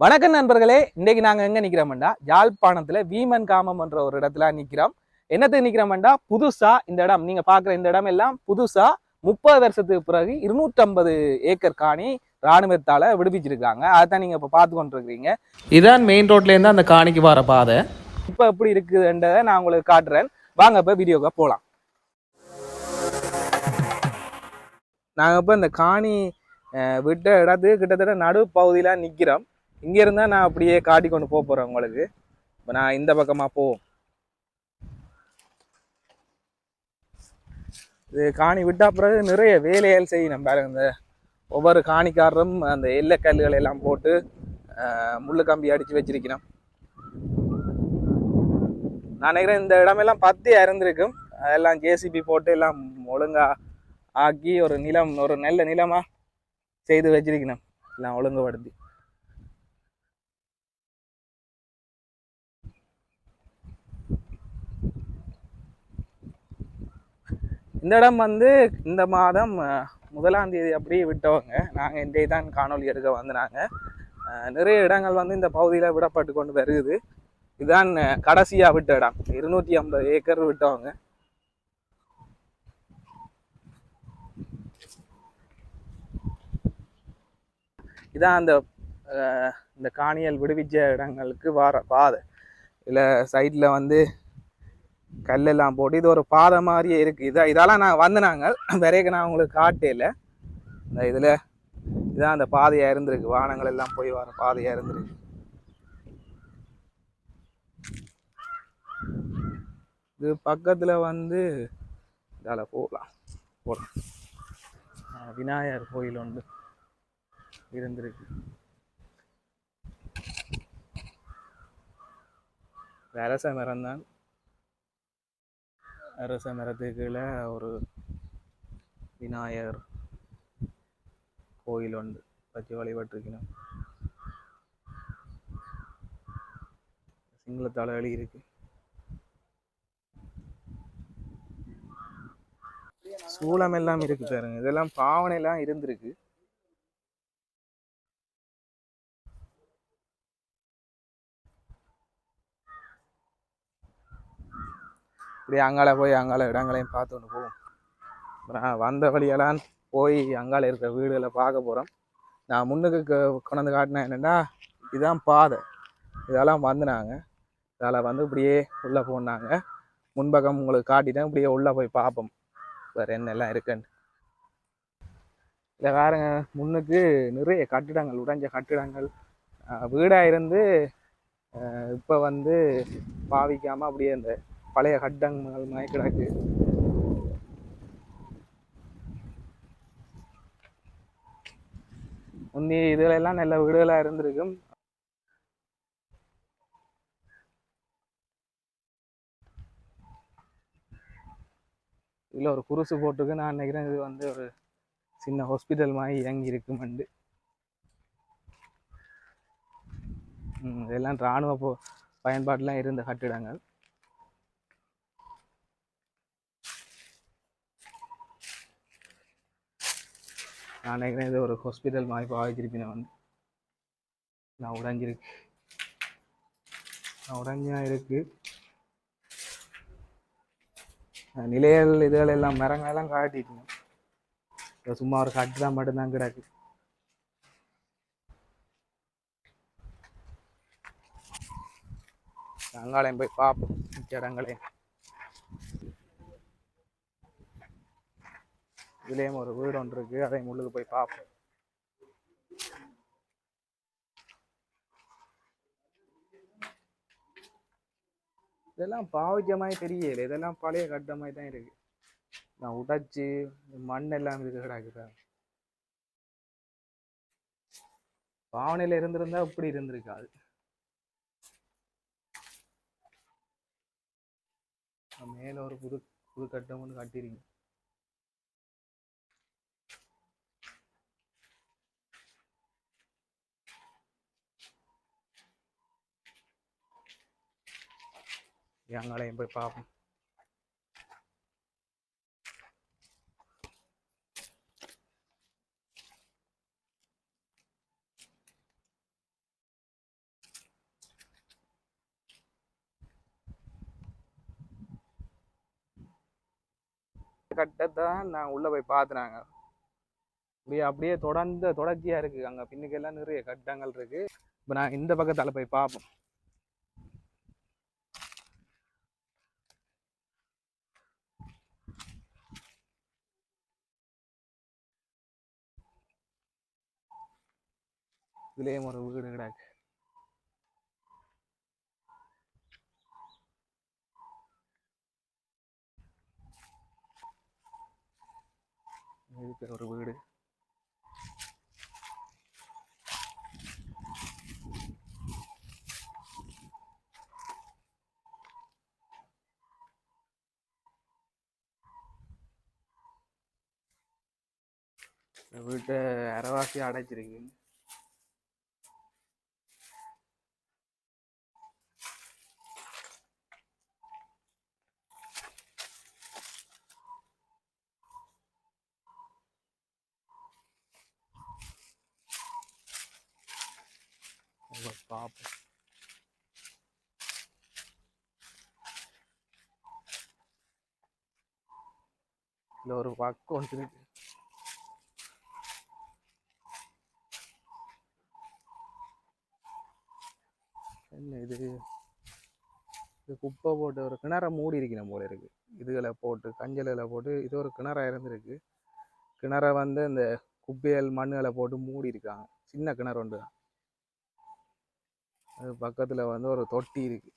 வணக்கம் நண்பர்களே. இன்றைக்கு நாங்கள் எங்கே நிற்கிறோம்டா யாழ்ப்பாணத்தில் வீமன் காமம் என்ற ஒரு இடத்துல நிற்கிறோம் என்னத்துக்கு நிற்கிறோம்டா புதுசாக இந்த இடம். நீங்கள் பார்க்குற இந்த இடம் எல்லாம் புதுசாக முப்பது வருஷத்துக்கு பிறகு இருநூற்றம்பது ஏக்கர் காணி இராணுவத்தால் விடுவிச்சிருக்காங்க. அதைத்தான் நீங்கள் இப்போ பார்த்து கொண்டிருக்கிறீங்க. இதான் மெயின் ரோட்லேருந்து அந்த காணிக்கு வர பாதை. இப்போ எப்படி இருக்குதுன்றதை நான் உங்களுக்கு காட்டுறேன். வாங்க இப்போ வீடியோக்கு போகலாம் நாங்கள் இப்போ இந்த காணி விட்ட இடத்துக்கு கிட்டத்தட்ட நடு பகுதியில் நிற்கிறோம் இங்கே இருந்தால் நான் அப்படியே காட்டி கொண்டு போக போகிறேன் உங்களுக்கு. இப்போ நான் இந்த பக்கமாக போவோம் இது காணி விட்டா பிறகு நிறைய வேலைகள் செய்யணும் பாருங்க. இந்த ஒவ்வொரு காணிக்காரரும் அந்த எல்லைக்கல்லுகள் எல்லாம் போட்டு முள்ளு கம்பி அடித்து வச்சிருக்கணும். நான் நினைக்கிறேன் இந்த இடமெல்லாம் பத்தி இருந்திருக்கும் அதெல்லாம் ஜேசிபி போட்டு எல்லாம் ஒழுங்காக ஆக்கி ஒரு நிலம் ஒரு நல்ல நிலமாக செய்து வச்சிருக்கணும். எல்லாம் ஒழுங்குபடுத்தி. இந்த இடம் வந்து இந்த மாதம் முதலாம் தேதி அப்படியே விட்டவங்க. நாங்கள் இன்றைய தான் காணொளி எடுக்க வந்தாங்க நிறைய இடங்கள் வந்து இந்த பகுதியில் விடப்பட்டு கொண்டு வருகுது இதுதான் கடைசியாக விட்ட இடம். இருநூற்றி ஐம்பது ஏக்கர் விட்டவங்க. இதான் அந்த இந்த காணியல் விடுவிச்ச இடங்களுக்கு வார பாதை. இதில் சைடில் வந்து கல்லெல்லாம் போட்டு இது ஒரு பாதை மாதிரியே இருக்குது இதை இதெல்லாம் நான் வந்து நாங்கள் விரைக்கு நான் உங்களுக்கு காட்டல இந்த இதில் இதான் அந்த பாதையாக இருந்திருக்கு. வானங்கள் எல்லாம் போய் வர பாதையாக இருந்திருக்கு. இது பக்கத்தில் வந்து இதால் போகலாம். போகலாம் விநாயகர் கோயில் ஒன்று இருந்திருக்கு. வேற சமரம் தான் அரச மரத்துக்கு கீழே ஒரு விநாயகர் கோயில் உண்டு பற்றி வழிபட்டிருக்கணும். சிங்களத்தால் எழுதி இருக்கு. சூளம் எல்லாம் இருக்கு பாருங்க. இதெல்லாம் பாவனையெல்லாம் இருந்திருக்கு. இப்படி அங்கால போய் அங்கால இடங்களையும் பார்த்து ஒன்று போவோம். அப்புறம் வந்த வழியெல்லாம் போய் அங்கால இருக்கிற வீடுகளை பார்க்க போகிறோம் நான் முன்னுக்கு க- கொண்டாந்து காட்டினேன் என்னென்னா இதுதான் பாதை. இதெல்லாம் வந்துனாங்க. இதால் வந்து இப்படியே உள்ளே போனாங்க. முன்பக்கம் உங்களுக்கு காட்டிட்டேன். இப்படியே உள்ளே போய் பார்ப்போம். வேறு என்னெல்லாம் இருக்குன்னு. இல்லை வேறுங்க முன்னுக்கு நிறைய கட்டிடங்கள் உடைஞ்ச கட்டிடங்கள். வீடாக இருந்து இப்போ வந்து பாவிக்காமல் அப்படியே இந்த பழைய கட்டடங்கள் மாதிரி கிடக்கு. முந்தைய இதுல எல்லாம் நல்ல வீடுகளாக இருந்திருக்கும். இதில் ஒரு குருசு போட்டுக்கு நான் நினைக்கிறேன் இது வந்து ஒரு சின்ன ஹாஸ்பிட்டல் மாதிரி இயங்கி இருக்குமெண்டு ம், இதெல்லாம் இராணுவ போ இருந்த கட்டிடங்கள். நான் நினைக்கிறேன் இது ஒரு ஹாஸ்பிட்டல் மாதிரி பாவிச்சிருப்பேன் வந்து. நான் உடைஞ்சிருக்கு நான் உடஞ்சா இருக்கு. நிலையல் இதுகள் எல்லாம் மரங்கள் எல்லாம் காட்டிட்டு சும்மா ஒரு கட்டுதான் மட்டும்தான் கிடக்கு. அங்காளையும் போய் பார்ப்போம் இடங்களையும் இதுலேயும் ஒரு வீடு ஒன்று இருக்கு. அதையும் உள்ளுக்கு போய் பார்ப்போம். இதெல்லாம் பாவஜமாய் தெரியல இதெல்லாம் பழைய கட்டமாய் தான் இருக்கு. நான் உடைச்சு மண் எல்லாம் இருக்கு கிடக்குதா பாவனையில இருந்திருந்தா இப்படி இருந்திருக்காது. மேல ஒரு புது புது கட்டம் ஒன்று கட்டிருங்க அங்களையும் போய் பார்ப்போம் கட்டத்தான் நான் உள்ள போய் பார்த்துனாங்க இப்படி அப்படியே தொடர்ந்து தொடர்ச்சியாக இருக்குது அங்கே பின்னுக்கெல்லாம் நிறைய கட்டங்கள் இருக்குது இப்போ நான் இந்த பக்கத்தால் போய் பார்ப்போம் இதுலேயே ஒரு வீடு கிடாக்கு இதுக்கு ஒரு வீடு. வீட்டை அரைவாசி அடைச்சிருக்கு. உங்க பாப்போம் இதுல ஒரு பக்கம் வந்துருக்கு என்ன இது? இது குப்பை போட்டு ஒரு கிணற மூடி இருக்கணும் போல இருக்கு. இதுகளை போட்டு கஞ்சல்களை போட்டு இது ஒரு கிணறா இருந்திருக்கு. கிணற வந்து இந்த குப்பையல் மண்ணுகளை போட்டு மூடி இருக்காங்க சின்ன கிணறு ஒன்று தான். அது பக்கத்தில் வந்து ஒரு தொட்டி இருக்கு.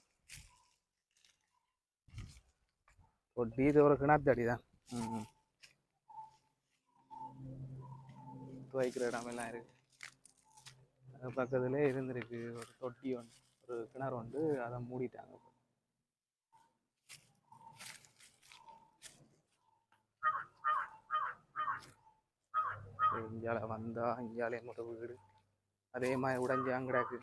தொட்டி இது ஒரு கிணத்தடி தான். ம் துவைக்கிற இடமெல்லாம் இருக்கு. அது பக்கத்துலேயே இருந்திருக்கு. ஒரு தொட்டி ஒன்று ஒரு கிணறு ஒன்று அதை மூடிட்டாங்க. இந்தியாவில் வந்தால் இந்தியாவிலே முட்டை வீடு. அதே மாதிரி உடைஞ்சு கிடக்கு.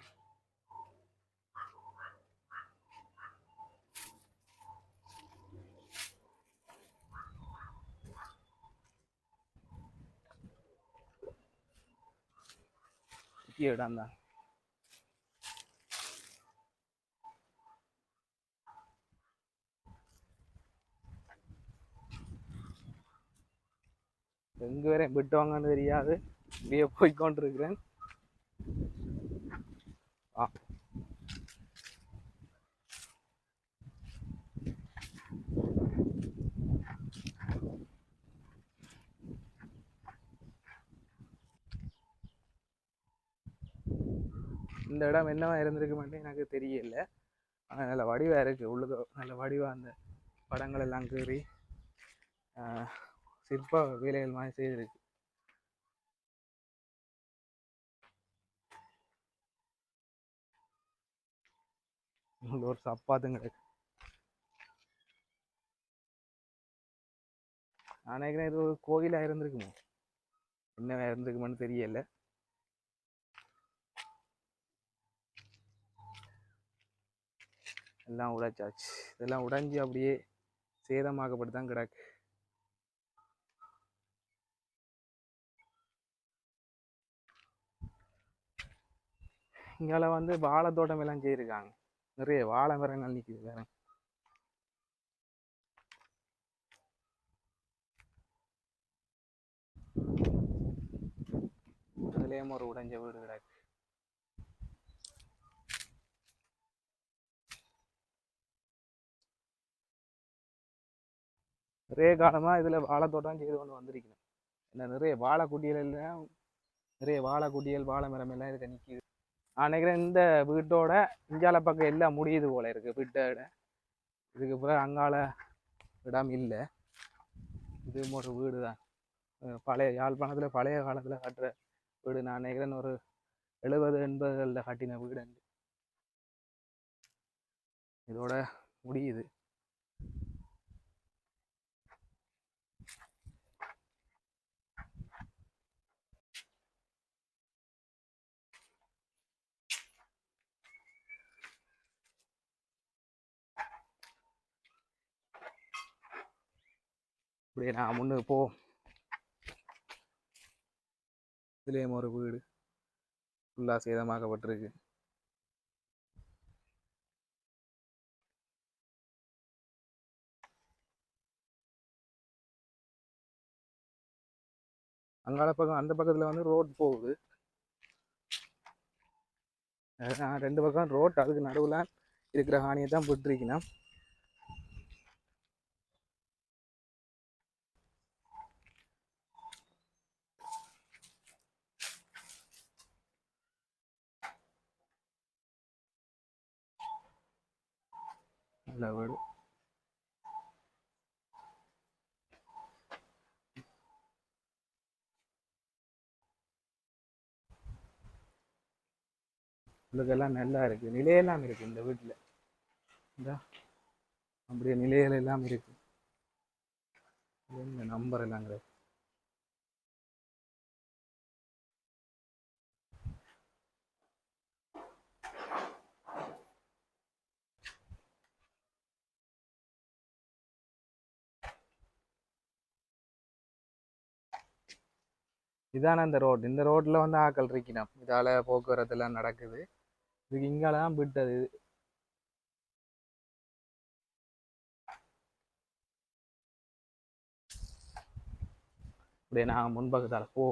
முக்கிய இடம் தான் எங்க வரையும் விட்டுவாங்கன்னு தெரியாது. இப்படியே போய்க்கொண்டிருக்கிறேன். ஆ. இந்த இடம் என்னவா இருந்திருக்கு மட்டும் எனக்கு தெரியல. ஆனால் நல்ல வடிவாக இருக்குது உள்ளுக்கு நல்ல வடிவாக அந்த படங்கள் எல்லாம் கீறி சிற்ப வேலைகள் மாதிரி செய்திருக்கு. ஒரு சப்பாத்தும் கிடக்கு நான் நினைக்கிறேன் இது ஒரு கோயிலாக இருந்திருக்குமோ? என்ன இருந்திருக்குமான்னு தெரியல. எல்லாம் உடைச்சாச்சு. இதெல்லாம் உடைஞ்சு அப்படியே சேதமாக்கப்பட்டு தான் கிடக்கு. இங்கால வந்து வாழை தோட்டம் எல்லாம் செய்யிருக்காங்க நிறைய வாழை மரங்கள் நிற்கிது வேற. அதுலேயும் ஒரு உடைஞ்ச வீடு கிடக்கு. நிறைய காலமாக இதில் வாழைத்தோட்டம் செய்து கொண்டு வந்திருக்கணும் என்ன நிறைய வாழை எல்லாம் நிறைய வாழை வாழை மரம் எல்லாம் இதுக்கு நிற்கிது நான் நினைக்கிறேன் இந்த வீட்டோட இஞ்சால பக்கம் எல்லாம் முடியுது போல இருக்குது வீட்டோட. இதுக்கு பிறகு அங்கால இடம் இல்லை. இது ஒரு வீடு தான் பழைய யாழ்ப்பாணத்தில் பழைய காலத்தில் கட்டுற வீடு. நான் நினைக்கிறேன் ஒரு எழுபது எண்பதுகளில் கட்டின வீடு இதோட முடியுது. இப்படியே நான் முன்னுக்கு போ. இதுலேயும் ஒரு வீடு. ஃபுல்லாக சேதமாக்கப்பட்டிருக்கு. அங்கால பக்கம் அந்த பக்கத்தில் வந்து ரோட் போகுது. ரெண்டு பக்கம் ரோட் அதுக்கு நடுவில் இருக்கிற ஹானியை தான் போட்டிருக்கணும் நல்ல வீடு இதுக்கெல்லாம் நல்லா இருக்கு. நிலையெல்லாம் இருக்கு இந்த வீட்டில் இந்தா. அப்படியே நிலைகள் எல்லாம் இருக்கு. என்ன நம்பர் எல்லாங்கிறது இதான இந்த ரோடு. இந்த ரோட்டில் வந்து ஆக்கள் இருக்கணும். இதால போக்குவரத்து எல்லாம் நடக்குது. இதுக்கு இங்கால தான் விட்டது. அப்படியே நான் முன்பக்கத்தால் போ.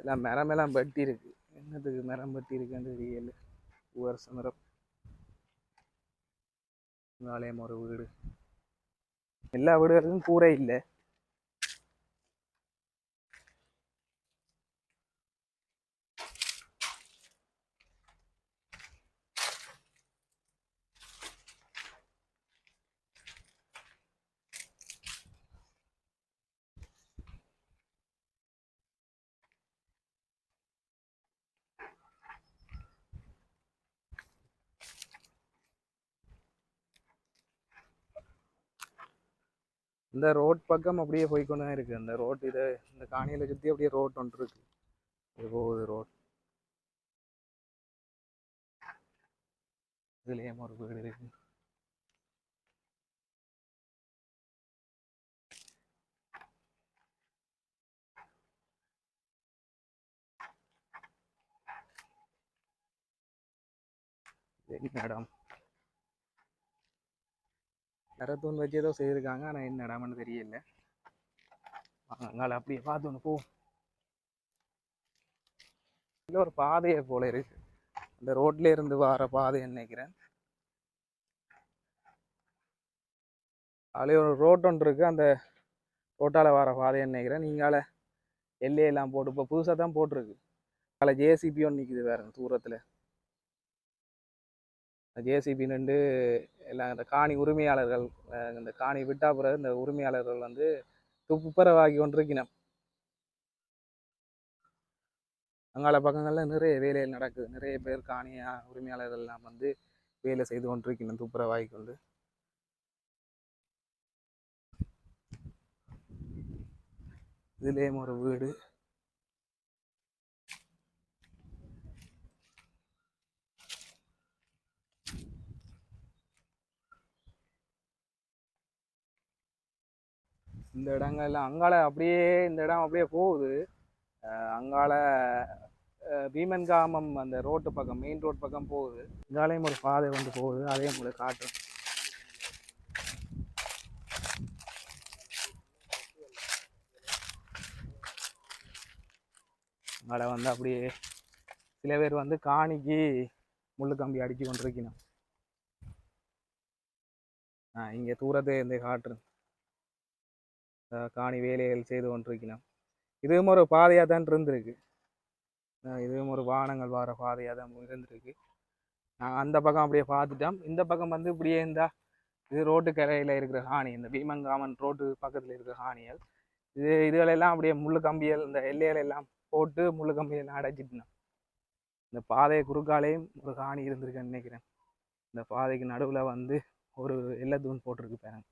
எல்லாம் மரம் வெட்டி இருக்கு என்னத்துக்கு மரம் பட்டி இருக்குன்னு தெரியல. வருஷ மரம் நாளையம் ஒரு வீடு. எல்லா வீடுகளுக்கும் கூரை இல்லை. இந்த ரோட் பக்கம் அப்படியே போய்க்கொண்டு தான் இருக்கு. அந்த ரோட் இதை இந்த காணியில சுற்றி அப்படியே ரோட் ஒன்று இருக்கு. இது போகுது ரோட். இதுலேயே ஒரு வீடு இருக்கு. மேடம் என்ன தூண் வச்சு ஏதோ செய்திருக்காங்க. ஆனால் என்ன இடம்னு தெரியல. வாங்க அப்படியே பார்த்து ஒன்று போ. இல்லை ஒரு பாதையை போல இருக்கு. அந்த ரோட்ல இருந்து வர பாதை நினைக்கிறேன். அதுலேயே ஒரு ரோட் ஒன்று இருக்கு. அந்த ரோட்டால வர பாதையை நினைக்கிறேன். நீங்கால எல்லையெல்லாம் போட்டு இப்போ புதுசாக தான் போட்டிருக்கு. அதில் ஜேசிபி ஒன்று நிற்குது வேற தூரத்தில். ஜேசிபி நின்று எல்லாம் இந்த காணி உரிமையாளர்கள் இந்த காணி விட்டா பிறகு இந்த உரிமையாளர்கள் வந்து துப்புரவாகி கொண்டிருக்கணும் அங்கால பக்கங்களில் நிறைய வேலைகள் நடக்குது. நிறைய பேர் காணியாக உரிமையாளர்கள் எல்லாம் வந்து வேலை செய்து கொண்டிருக்கணும் துப்புரவாகி கொண்டு. இதுலேயும் ஒரு வீடு. இந்த இடங்கள்ல அங்கால அப்படியே இந்த இடம் அப்படியே போகுது. அங்கால பீமன்காமம் அந்த ரோட்டு பக்கம் மெயின் ரோட் பக்கம் போகுது. இங்காலையும் ஒரு பாதை வந்து போகுது. அதையும் உங்களுக்கு காட்டுறேன் அங்கால வந்து அப்படியே சில பேர் வந்து காணிக்கு முள்ளு கம்பி அடிச்சு கொண்டிருக்கணும். இங்கே தூரத்தை இந்த காட்டுறேன் காணி வேலைகள் செய்து கொண்டிருக்கணும் இதுவும் ஒரு பாதையாக தான் இருந்திருக்கு. இதுவும் ஒரு வாகனங்கள் வர பாதையாக தான் இருந்திருக்கு. நான் அந்த பக்கம் அப்படியே பார்த்துட்டோம். இந்த பக்கம் வந்து இப்படியே இருந்தால் இது ரோட்டு கரையில் இருக்கிற ஹானி இந்த பீமங்காமன் ரோட்டு பக்கத்தில் இருக்கிற ஹானிகள் இது இதுகளெல்லாம் அப்படியே முள்ளு கம்பியல் இந்த எல்லைகள் எல்லாம் போட்டு முள்ளு கம்பியெல்லாம் அடைச்சிட்டோம் இந்த பாதை குறுக்காலேயும் ஒரு ஹானி இருந்திருக்குன்னு நினைக்கிறேன். இந்த பாதைக்கு நடுவில் வந்து ஒரு எல்லை தூண் போட்டிருக்கு பேரன்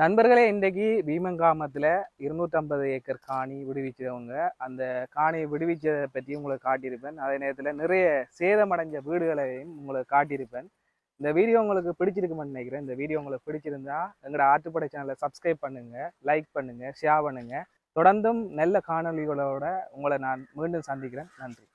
நண்பர்களே இன்றைக்கு பீமங்காமத்தில் இருநூற்றம்பது ஏக்கர் காணி விடுவிச்சவங்க அந்த காணியை விடுவிச்சதை பற்றி உங்களுக்கு காட்டியிருப்பேன். அதே நேரத்தில் நிறைய சேதமடைஞ்ச வீடுகளையும் உங்களுக்கு காட்டியிருப்பேன். இந்த வீடியோ உங்களுக்கு பிடிச்சிருக்குமென்னு நினைக்கிறேன். இந்த வீடியோ உங்களுக்கு பிடிச்சிருந்தா எங்களோட ஆற்றுப்படை சேனலை சப்ஸ்கிரைப் பண்ணுங்க லைக் பண்ணுங்கள் ஷேர் பண்ணுங்கள் தொடர்ந்தும் நல்ல காணொலிகளோட உங்களை நான் மீண்டும் சந்திக்கிறேன். நன்றி.